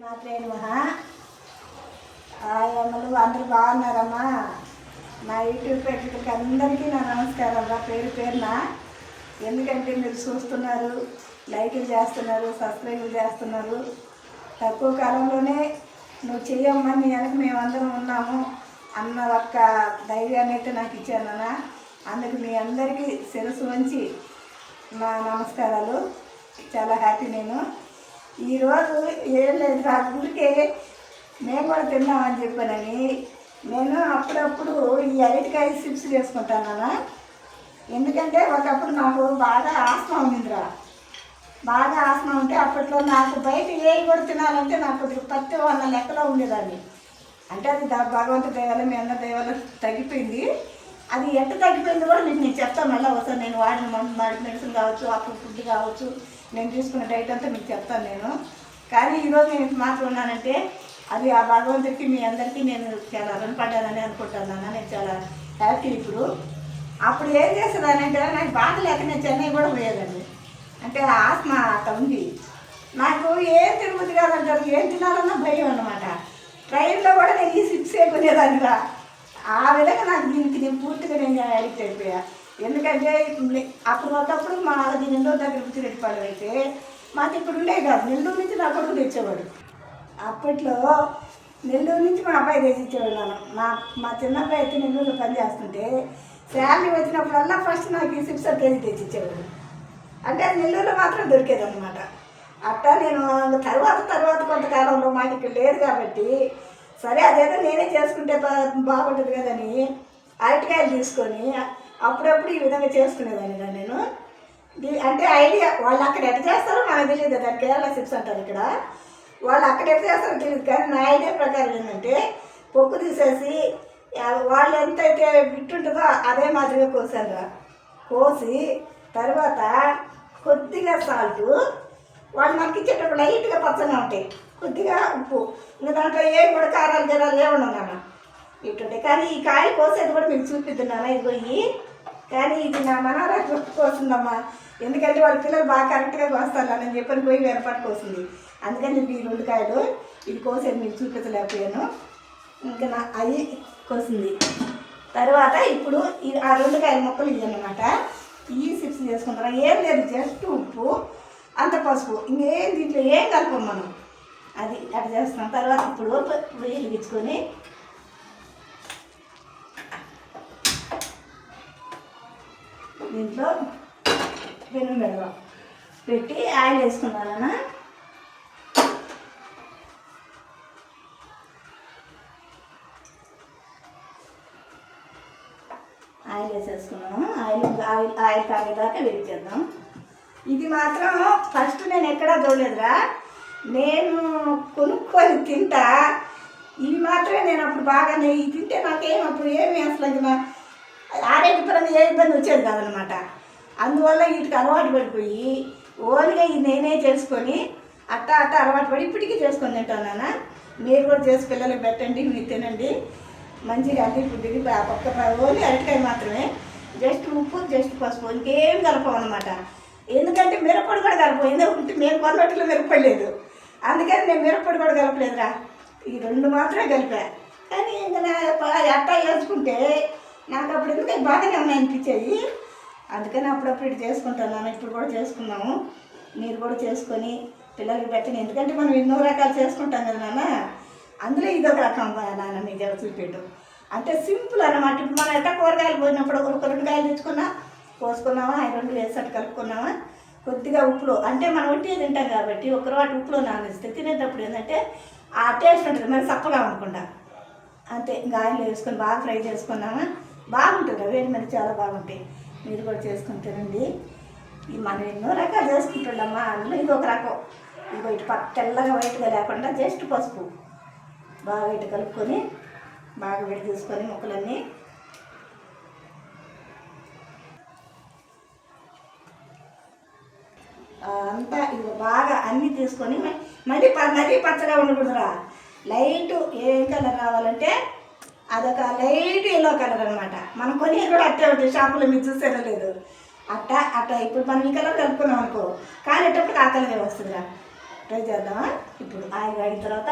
మాత్రే మహా అమ్మలు అందరూ బాగున్నారమ్మా? నా యూట్యూబ్ ప్రేక్షకులకి అందరికీ నా నమస్కారం రా పేరు పేరున? ఎందుకంటే మీరు చూస్తున్నారు లైకులు చేస్తున్నారు సబ్స్క్రైబ్ చేస్తున్నారు. తక్కువ కాలంలోనే నువ్వు చెయ్యమ్మా నీ వెనక మేమందరం ఉన్నాము అన్న ఒక్క ధైర్యాన్ని అయితే నాకు ఇచ్చాను నాన్న. అందుకు మీ అందరికీ శిరస్సు వంచి నా నమస్కారాలు. చాలా హ్యాపీ నేను. ఈరోజు ఏం లేదు నా ఊరికే మేము కూడా తిన్నామని చెప్పానని. నేను అప్పుడప్పుడు ఈ అరటికాయ చిప్స్ చేసుకుంటాను ఎందుకంటే ఒకప్పుడు నాకు బాగా ఆస్మా ఉందిరా. బాగా ఆసనం ఉంటే అప్పట్లో నాకు బయట ఏవి కూడా తినాలంటే నాకు పత్తి అన్న లెక్కలో ఉండేదాన్ని. అంటే అది దా భగవంతు దయవల్ల మీ అందరి తగ్గిపోయింది. అది ఎంత తగ్గిపోయింది కూడా నేను నేను చెప్తాను మళ్ళీ ఒకసారి. నేను వాడిన మందు వాడిన మెడిసిన్ కావచ్చు అప్పుడు ఫుడ్ కావచ్చు. నేను తీసుకున్న డైట్ అంతా మీకు చెప్తాను నేను. కానీ ఈరోజు నేను మాత్రం ఉన్నానంటే అది ఆ భగవంతుడికి మీ అందరికీ నేను చాలా రుణపడ్డానని అనుకుంటున్నాను నేను చాలా హ్యాపీ ఇప్పుడు. అప్పుడు ఏం చేసేదానంటే నాకు బాధ లేక నేను చెన్నై కూడా పోయేదండి అంటే ఆత్మ అట్ట ఉంది. నాకు ఏం తిరుగుతుంది కాదంటారు ఏం తినాలన్నా భయం అనమాట ట్రైన్లో కూడా నేను ఈ సిక్స్ అయిపోయేదాన్ని ఆ విధంగా నాకు దీనికి నేను పూర్తిగా నేను అడిక్ట్ అయిపోయా. ఎందుకంటే అప్పుడు ఒకప్పుడు మా అది నెల్లూరు దగ్గర పిచ్చిరెడ్డిపాలెం అయితే మాకు ఇప్పుడు ఉండే కాదు. నెల్లూరు నుంచి నా కొడుకు తెచ్చేవాడు. అప్పట్లో నెల్లూరు నుంచి మా అబ్బాయి తెచ్చిచ్చేవాడు నన్ను. మా మా చిన్న అబ్బాయి అయితే నెల్లూరులో పని చేస్తుంటే శాలరీ వచ్చినప్పుడల్లా ఫస్ట్ నాకు ఈ సిక్స్ కేజీ తెచ్చిచ్చేవాడు. అంటే నెల్లూరులో మాత్రం దొరికేది అనమాట అట్టా నేను తర్వాత తర్వాత కొంతకాలంలో మాకు ఇక్కడ లేదు కాబట్టి సరే అదేదో నేనే చేసుకుంటే బాగుంటుంది కదని అరటికాయలు తీసుకొని అప్పుడప్పుడు ఈ విధంగా చేసుకునేదాన్ని నేను. అంటే ఐడియా వాళ్ళు అక్కడ ఎట్ట చేస్తారో మనకు తెలియదు దాని కేరళ సిప్స్ అంటారు ఇక్కడ. వాళ్ళు అక్కడ ఎట్ట చేస్తారో తెలియదు కానీ నా ఐడియా ప్రకారం ఏంటంటే పొక్కు తీసేసి వాళ్ళు ఎంతైతే బిట్టు ఉంటుందో అదే మాదిరిగా కోసాను కోసి తర్వాత కొద్దిగా సాల్ట్ వాళ్ళు మనకి ఇచ్చేటప్పుడు లైట్గా పచ్చగా ఉంటాయి. కొద్దిగా ఉప్పు. ఇంకా దాంట్లో ఏం కూడా కారాలు గిరాలు ఏమన్నా ఇటుంటే కానీ ఈ కాయలు కోసేది కూడా మీకు చూపిస్తున్నాను ఇది పోయి కానీ ఇది నా మనవరాలు కోసిందమ్మా ఎందుకంటే వాళ్ళ పిల్లలు బాగా కరెక్ట్గా కోస్తారు. అని చెప్పని పోయి వేరపాటు కోసింది. అందుకని నేను ఈ రెండు కాయలు. ఇది కోసేది మీకు చూపించలేకపోయాను. ఇంకా నా అది కోసింది. తర్వాత ఇప్పుడు ఈ ఆ రెండు కాయల మొక్కలు ఇవి అన్నమాట ఈ సిప్స్ చేసుకుంటారా ఏం లేదు జస్ట్ ఉప్పు అంత పసుపు. ఇంకేం దీంట్లో ఏం కలపం మనం? అది అట్లా చేస్తున్నాం. తర్వాత ఇప్పుడు పొయ్యి వెలిగించుకొని దీంట్లో పెను పెడదాం పెట్టి ఆయిల్ వేసుకున్నానన్నా ఆయిల్ వేసేసుకున్నాను ఆయిల్ ఆయిల్ ఆయిల్ తాగేదాకా వెయిట్ చేద్దాం. ఇది మాత్రం ఫస్ట్ నేను ఎక్కడా చూడలేదురా. నేను కొనుక్కొని తింటా. ఇవి మాత్రమే నేను అప్పుడు బాగా నెయ్యి తింటే నాకేం అప్పుడు ఏమి అసలు అది మా ఆరోగ్యపరంగా ఏ ఇబ్బంది వచ్చేది కాదనమాట. అందువల్ల వీటికి అలవాటు పడిపోయి ఓన్గా ఇది నేనే చేసుకొని అట్ట అట్ట అలవాటు పడి ఇప్పటికీ చేసుకొని తింటాను నాన్న. మీరు కూడా చేసి పిల్లలకు పెట్టండి మీరు తినండి. మంచిగా అన్ని ఫుడ్కి పక్క ఓన్లీ అరటికాయ మాత్రమే. జస్ట్ ఉప్పు జస్ట్ పసుపు ఇంకేం కలపం అనమాట ఎందుకంటే మిరప్పొడి కూడా కలపం. ఉంటే మేము కొన్నట్లు మిరపడలేదు అందుకని నేను మిరప్పొడి కూడా కలపలేదురా. ఈ రెండు మాత్రమే కలిపా. కానీ ఇంకా అట్ట అట్టా వేసుకుంటే నాకు అప్పుడు ఎందుకు బాగానే ఉన్నాయి అనిపించాయి అందుకని అప్పుడప్పుడు ఇటు చేసుకుంటున్నాను ఇప్పుడు కూడా చేసుకున్నాము మీరు కూడా చేసుకొని పిల్లలకి పెట్టండి. ఎందుకంటే మనం ఎన్నో రకాలు చేసుకుంటాం కదా నాన్న. అందులో ఇదొక రకం నాన్న మీ దగ్గర చూపెట్టు అంటే సింపుల్ అన్నమాట. ఇప్పుడు మనం ఎట్లా కూరగాయలు పోయినప్పుడు ఒక రెండు కాయలు తెచ్చుకున్నా కోసుకున్నావా? అవి రెండు వేసట్టు కలుపుకున్నామా కొద్దిగా ఉప్పులో. అంటే మనం ఒట్టి తింటాం కాబట్టి ఒకరు వాటి ఉప్పులో నానేస్తే తినేటప్పుడు ఏంటంటే ఆ టేస్ట్ ఉంటుంది. మరి సప్పగా ఉండకుండా అంతే గాయలు వేసుకొని బాగా ఫ్రై చేసుకున్నామా? బాగుంటుంది వేడి మీద చాలా బాగుంటాయి. మీరు కూడా చేసుకుంటారండి ఈ మనం ఎన్నో రకాలు చేసుకుంటుండమ్మా అందులో ఇది ఒక రకం. ఇగో ఇటు పక్క తెల్లగా వైట్గా లేకుండా జస్ట్ పసుపు. బాగా ఇటు కలుపుకొని బాగా విడి తీసుకొని ముక్కలన్నీ అంతా ఇది బాగా అన్నీ తీసుకొని మళ్ళీ ప- మరీ పచ్చగా ఉండకూడదురా. లైట్ ఏ కలర్ రావాలంటే అదొక లైట్ ఎల్లో కలర్ అనమాట మనం కొని కూడా అట్టే ఉంటుంది. షాపులో మీరు చూసారో లేదు. అట్ట అట్ట. ఇప్పుడు మనం ఈ కలర్ కలుపుకున్నాం అనుకో కాలేటప్పుడు ఆ కలరే వస్తుందిరా. ట్రై చేద్దామా? ఇప్పుడు ఆయిల్ కాగిన తర్వాత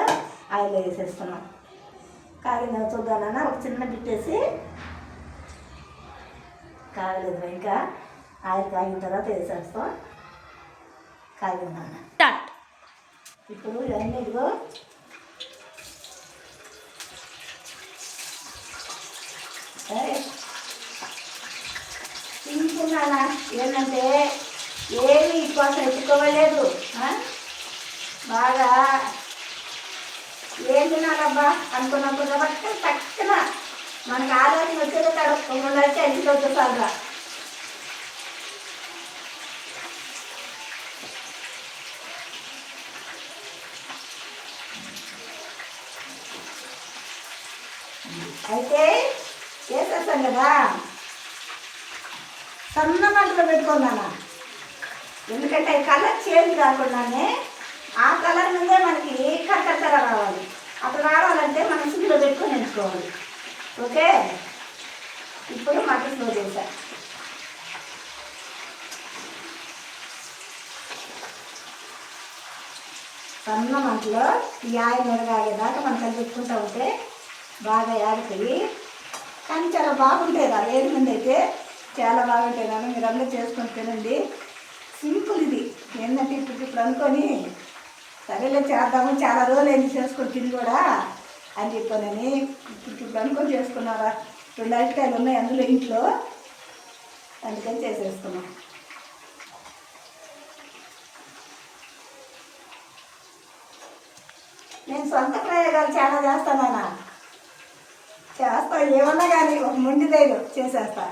ఆయిల్ వేసేస్తున్నాం. కాగిందా చూద్దానన్నా ఒక చిన్న బిట్టేసి కాగలేదు. ఇంకా ఆయిల్ కాగిన తర్వాత వేసేస్తాం. కాగిందా ఇప్పుడు ఇవన్నీ ఇదిగో తింటున్నానా ఏంటంటే ఏమి కోసం ఎత్తుకోవలేదు. ఆ? బాగా ఏం తినాలబ్బా అనుకున్నప్పుడు కాబట్టి తక్షణ మనకు ఆలోచన వచ్చేది కడుపు అయితే ఇంట్లో వచ్చేసాగా అయితే వేసేస్తాం కదా. సన్న మంటలో పెట్టుకున్నాను ఎందుకంటే కలర్ చేంజ్ కాకుండానే ఆ కలర్ నుండే మనకి కక్కర రావాలి. అప్పుడు రావాలంటే మనం సిమ్లో పెట్టుకొని ఎంచుకోవాలి ఓకే? ఇప్పుడు మటన్ స్లో చేశా సన్న మంటలో ఈ ఆయిల్ మెరగాగేదాకా మనం కలిపెట్టుకుంటూ ఉంటే బాగా యాడుతాయి కానీ చాలా బాగుంటుంది రా వేడి మంది అయితే చాలా బాగుంటాయి. అని మీరు అందరూ చేసుకొని తినండి. సింపుల్ ఇది. ఏంటంటే ఇప్పుడు ఇప్పుడు అనుకొని సరేలే చేద్దాము చాలా రోజులు ఏంది చేసుకొని తిని కూడా అని చెప్పానని ఇప్పుడు ఇప్పుడు అనుకొని చేసుకున్నారా? రెండు అరటికాయలు ఉన్నాయి అందులో ఇంట్లో. అందుకని చేసేసుకున్నాం. నేను సొంత ప్రయోగాలు చాలా చేస్తానన్నా చేస్తా ఏమన్నా కానీ ఒక మొండి ధైర్యం చేసేస్తా.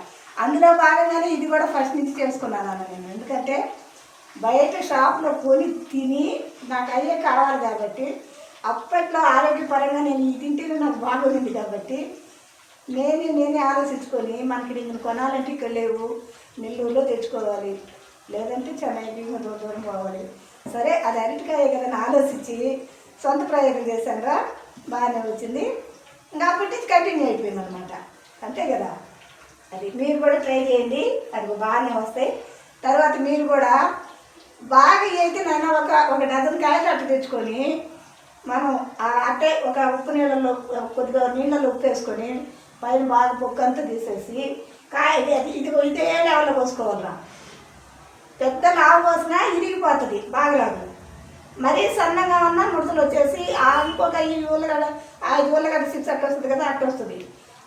అందులో భాగంగానే ఇది కూడా ఫస్ట్ నుంచి చేసుకున్నాను అన్న నేను. ఎందుకంటే బయట షాప్లో కొని తిని నాకు అయ్యే కావాలి కాబట్టి అప్పట్లో ఆరోగ్యపరంగా నేను ఈ తింటేనే నాకు బాగుంది కాబట్టి నేనే నేనే ఆలోచించుకొని మనకి నేను కొనాలంటే ఇక్కడ లేవు నెల్లూరులో తెచ్చుకోవాలి. లేదంటే చెన్నై దూరం దూరం పోవాలి. సరే అది అరటికాయ కదా ఆలోచించి సొంత ప్రయోగం చేశానురా. బాగానే వచ్చింది. ఇంకా అప్పటి నుంచి కంటిన్యూ అయిపోయింది అనమాట అంతే కదా? అది మీరు కూడా ట్రై చేయండి. అది బాగానే వస్తాయి తర్వాత మీరు కూడా బాగా అయితే నాన్న ఒక ఒక డజన్ కాయలు అట్ట తెచ్చుకొని మనం అట్టే ఒక ఉప్పు నీళ్ళలో కొద్దిగా నీళ్ళలో ఉప్పు వేసుకొని పైన బాగా పొక్కు అంతా తీసేసి కాయ ఇది అది ఇది ఇదే లెవెల్లో పోసుకోవాలా పెద్ద లావు పోసినా ఇరిగిపోతుంది బాగా లాగు మరీ సన్నగా ఉన్న ముడతలు వచ్చేసి ఇంకొక ఈ ఉల్లగడ్డ ఆ ఐదు సిక్స్ అట్ట వస్తుంది కదా అట్ట వస్తుంది.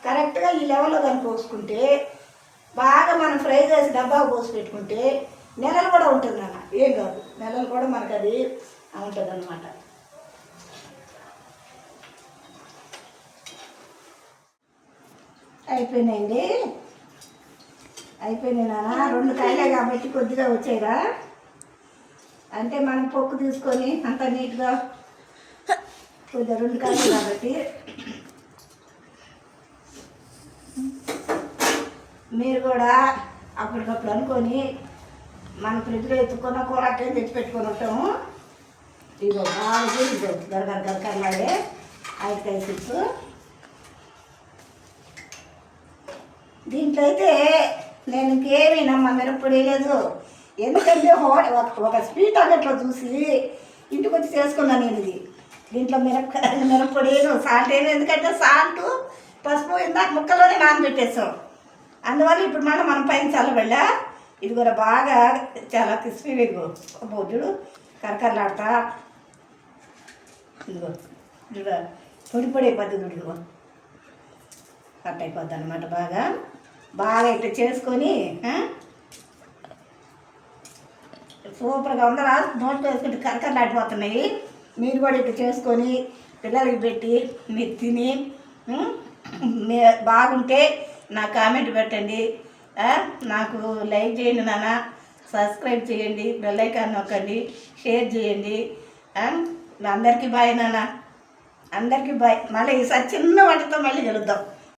కరెక్ట్గా ఈ లెవెల్లో కానీ పోసుకుంటే బాగా మనం ఫ్రై చేసి డబ్బా పోసి పెట్టుకుంటే నెలలు కూడా ఉంటుంది నాన్న. ఏం కాదు నెలలు కూడా మనకు అది ఉంటుంది అనమాట అయిపోయినాయండి? అయిపోయినాయి నాన్న. రెండు కాయలే కాబట్టి కొద్దిగా వచ్చాయిరా. అంటే మనం పొక్కు తీసుకొని అంత నీట్గా కొద్దిగా రెండు కాదు కాబట్టి మీరు కూడా అప్పటికప్పుడు అనుకొని మన ఫ్రిడ్జ్లో ఎత్తుకున్న కూర అట్టే తెచ్చి ఉంటాము. ఇదో బాగా ఇదో గరగర గరగరలాడే ఐదు సిక్స్ దీంట్లో అయితే నేను ఇంకేమీ నమ్మ మిరప్పొడి లేదు. ఎందుకంటే ఒక- స్వీట్ అన్నట్లో చూసి ఇంటికి వచ్చి చేసుకున్నాను నేను ఇది దీంట్లో మిరప మిరప్పొడేను సాల్ట్ వేయను ఎందుకంటే సాల్ట్ పసుపు ఇందాక ముక్కలోనే నానబెట్టేసాం. అందువల్ల ఇప్పుడు మనం మనం పైన చల్లబెళ్ళ ఇది కూడా బాగా చాలా క్రిస్పీగా ఇదిగో కరకరలాడతా. ఇదిగో ఇదిగో పొడి పొడి అయిపోద్ది ఇదిగో. కట్ అయిపోద్ది అనమాట బాగా. బాగా ఇట్లా చేసుకొని సూపర్గా ఉందా నోట్లో వేసుకుంటే కరకరలాడిపోతున్నాయి మీరు కూడా ఇట్లా చేసుకొని పిల్లలకి పెట్టి మీరు తిని మీ బాగుంటే నా కామెంట్ పెట్టండి. నాకు లైక్ చేయండి నాన్న సబ్స్క్రైబ్ చేయండి బెల్ ఐకాన్ నొక్కండి షేర్ చేయండి. అందరికీ బాయ్ నాన్న. అందరికీ బాయ్. మళ్ళీ ఈసారి చిన్న వాటితో మళ్ళీ కలుద్దాం.